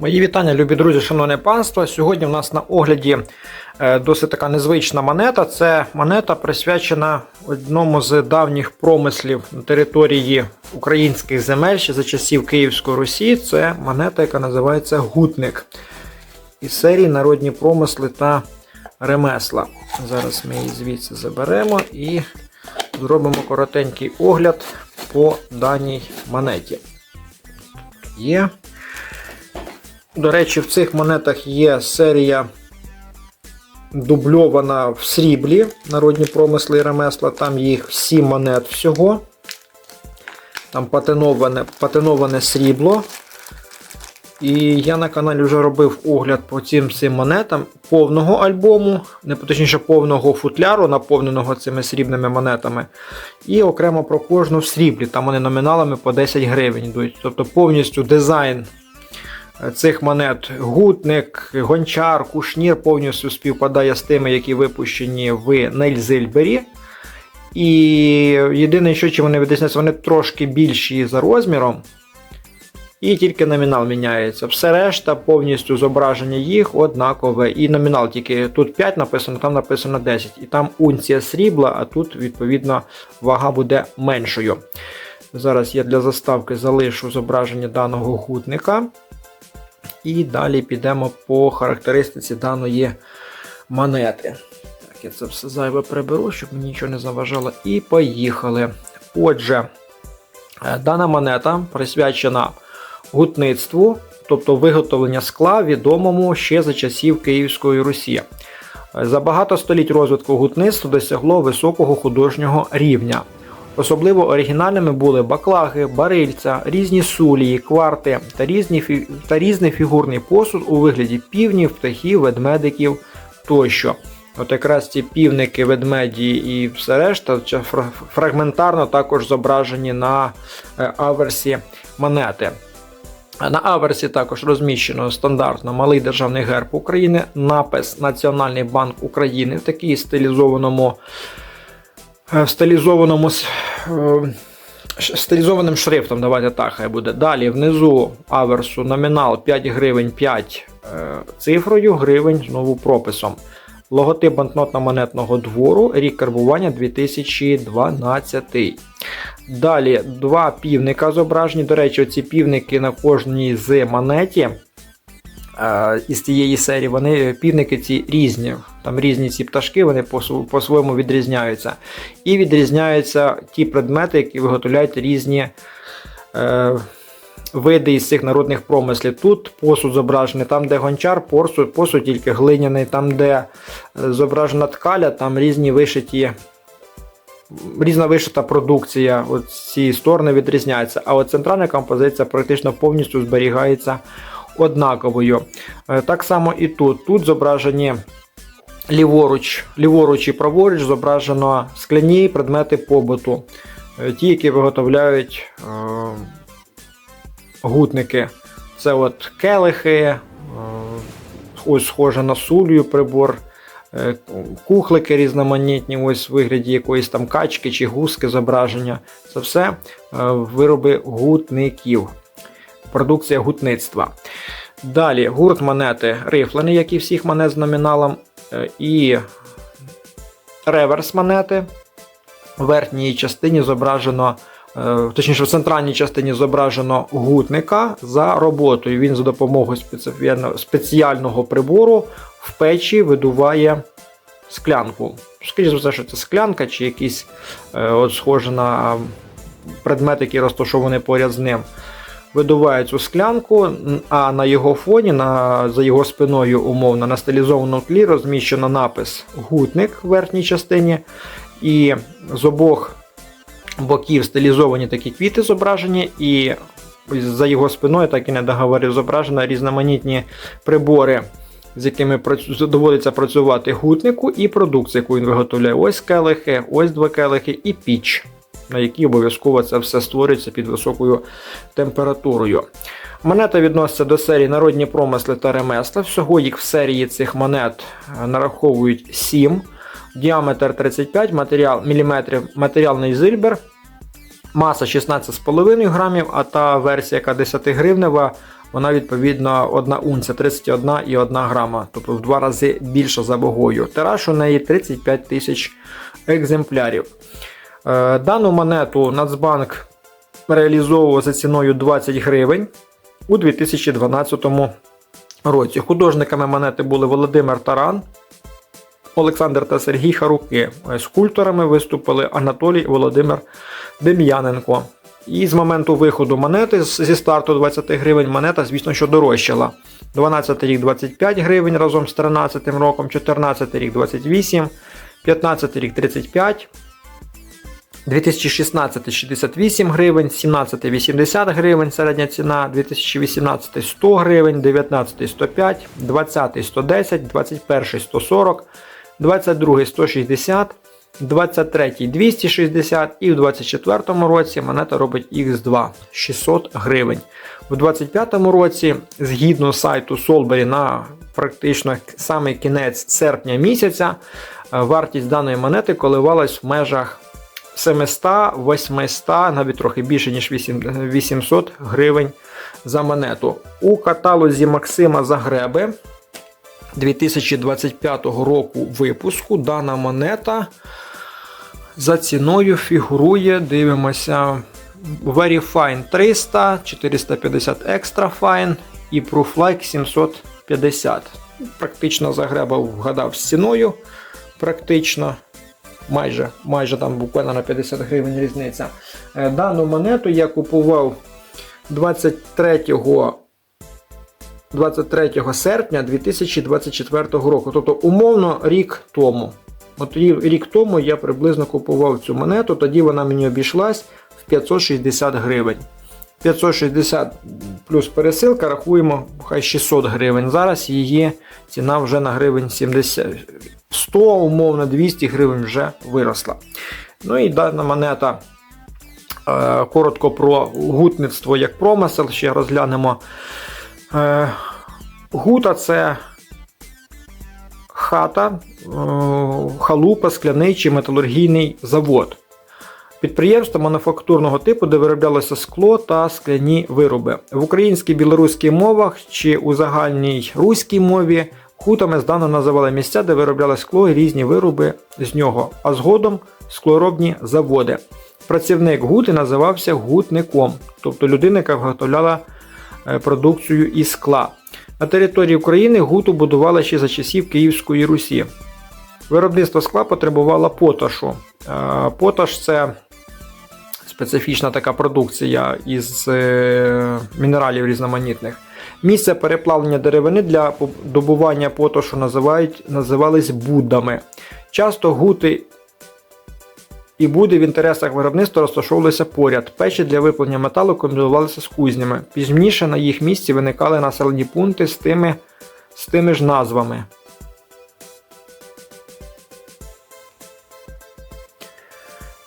Мої вітання, любі друзі, шановне панство. Сьогодні в нас на огляді е, досить така незвична монета. Це монета присвячена одному з давніх промислів на території українських земель ще за часів Київської Русі. Це монета, яка називається Гутник. Із серії Народні промисли та ремесла. Зараз ми її звідси заберемо і зробимо коротенький огляд по даній монеті. Є. До речі, в цих монетах є серія дубльована в сріблі народні промисли і ремесла. Там їх 7 монет всього. Там патиноване, патиноване срібло. І я на каналі вже робив огляд по цим цим монетам повного альбому, не точніше повного футляру, наповненого цими срібними монетами. І окремо про кожну в сріблі. Там вони номіналами по 10 гривень йдуть. Тобто повністю дизайн цих монет гутник, гончар, кушнір повністю співпадає з тими, які випущені в Нельзильбері. І єдине, що чим вони відрізняються, вони трошки більші за розміром. І тільки номінал міняється. Все решта повністю зображення їх однакове. І номінал тільки тут 5 написано, там написано 10. І там унція срібла, а тут, відповідно, вага буде меншою. Зараз я для заставки залишу зображення даного гутника. І далі підемо по характеристиці даної монети. Так, я це все зайве приберу, щоб мені нічого не заважало. І поїхали. Отже, е, дана монета присвячена гутництву, тобто виготовлення скла, відомому ще за часів Київської Русі. Е, За багато століть розвитку гутництва досягло високого художнього рівня. Особливо оригінальними були баклаги, барильця, різні сулії, кварти та, різні, та різний фігурний посуд у вигляді півнів, птахів, ведмедиків тощо. От якраз ці півники, ведмеді і все решта фрагментарно також зображені на е, аверсі монети. На аверсі також розміщено стандартно малий державний герб України, напис Національний банк України в такій стилізованому стилізованому с- е, стилізованим шрифтом, давайте так хай буде. Далі внизу аверсу номінал 5 гривень 5 е, цифрою, гривень знову прописом. Логотип банкнотно-монетного двору, рік карбування 2012. Далі два півника зображені. До речі, ці півники на кожній з монеті е, із цієї серії, вони півники ці різні. Там різні ці пташки, вони по- по-своєму відрізняються. І відрізняються ті предмети, які виготовляють різні е, види із цих народних промислів. Тут посуд зображений, там, де гончар, посуд, посуд тільки глиняний, там, де е, зображена ткаля, там різні вишиті. Різна вишита продукція, ці сторони відрізняються, а от центральна композиція практично повністю зберігається однаковою. Е, Так само і тут. Тут зображені ліворуч, ліворуч і праворуч зображено скляні предмети побуту, Е, ті, які виготовляють е, гутники. Це от келихи, е, ось схоже на сулію прибор, е, кухлики різноманітні, ось в вигляді якоїсь там качки чи гуски зображення. Це все е, вироби гутників, продукція гутництва. Далі гурт монети рифлений, як і всіх монет з номіналом, і реверс монети. В верхній частині зображено, е, точніше, в центральній частині зображено гутника за роботою. Він за допомогою спеціально- спеціального прибору в печі видуває склянку. Скоріше за все, що це склянка чи якийсь е, от схоже на предмет, який розташований поряд з ним. Видуває цю склянку, а на його фоні, на, за його спиною, умовно, на стилізованому тлі розміщено напис гутник в верхній частині, і з обох боків стилізовані такі квіти зображені, і за його спиною, так і не договорив, зображено різноманітні прибори, з якими доводиться працювати гутнику, і продукція, яку він виготовляє. Ось келихи, ось два келихи і піч, на якій обов'язково це все створюється під високою температурою. Монета відноситься до серії народні промисли та ремесла. Всього їх в серії цих монет е, нараховують 7. Діаметр 35 матеріал, міліметрів, матеріальний зильбер, маса 16,5 грамів, а та версія, яка 10 гривнева, вона відповідно 1 унція 31 і 1 грама, тобто в два рази більша за вагою. Тираж у неї 35 тисяч екземплярів. Е, Дану монету Нацбанк реалізовував за ціною 20 гривень у 2012 році. Художниками монети були Володимир Таран, Олександр та Сергій Харуки. Скульпторами виступили Анатолій і Володимир Дем'яненко. І з моменту виходу монети зі старту 20 гривень монета, звісно, що дорожчала. 12 рік 25 гривень разом з 13 роком, 14 рік 28, 15 рік 35, 2016 68 гривень, 17 80 гривень середня ціна, 2018 100 гривень, 19 105, 20 110, 21 140, 22 160, 23 260 і в 24 році монета робить X2 600 гривень. У 25 році, згідно сайту Solberry на практично самий кінець серпня місяця, вартість даної монети коливалась в межах 700, 800, навіть трохи більше, ніж 800 гривень за монету. У каталозі Максима Загреби 2025 року випуску дана монета за ціною фігурує, дивимося, Very Fine 300, 450 Extra Fine і Prooflike 750. Практично Загреба вгадав з ціною. Практично майже, майже там буквально на 50 гривень різниця. Е, Дану монету я купував 23 23 серпня 2024 року, тобто умовно рік тому. От рік тому я приблизно купував цю монету, тоді вона мені обійшлась в 560 гривень. 560 плюс пересилка, рахуємо, хай 600 гривень. Зараз її ціна вже на гривень 70. 100, умовно, 200 гривень вже виросла. Ну і дана монета. е, Коротко про гутництво як промисел ще розглянемо. Е, Гута це хата, е, халупа, скляний чи металургійний завод. Підприємство мануфактурного типу, де вироблялося скло та скляні вироби. В українській білоруській мовах чи у загальній руській мові хутами здано називали місця, де виробляли скло і різні вироби з нього, а згодом склоробні заводи. Працівник гути називався гутником, тобто людина, яка виготовляла е, продукцію із скла. На території України гуту будували ще за часів Київської Русі. Виробництво скла потребувало поташу. Е, Поташ це специфічна така продукція із е, мінералів різноманітних. Місце переплавлення деревини для добування потошу називають, називались будами. Часто гути і буди в інтересах виробництва розташовувалися поряд. Печі для виплення металу комбінувалися з кузнями. Пізніше на їх місці виникали населені пункти з тими, з тими ж назвами.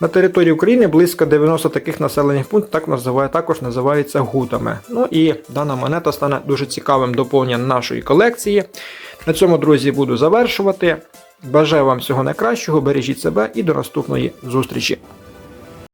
На території України близько 90 таких населених пунктів так називає, також називаються гутами. Ну і дана монета стане дуже цікавим доповненням нашої колекції. На цьому, друзі, буду завершувати. Бажаю вам всього найкращого, бережіть себе і до наступної зустрічі.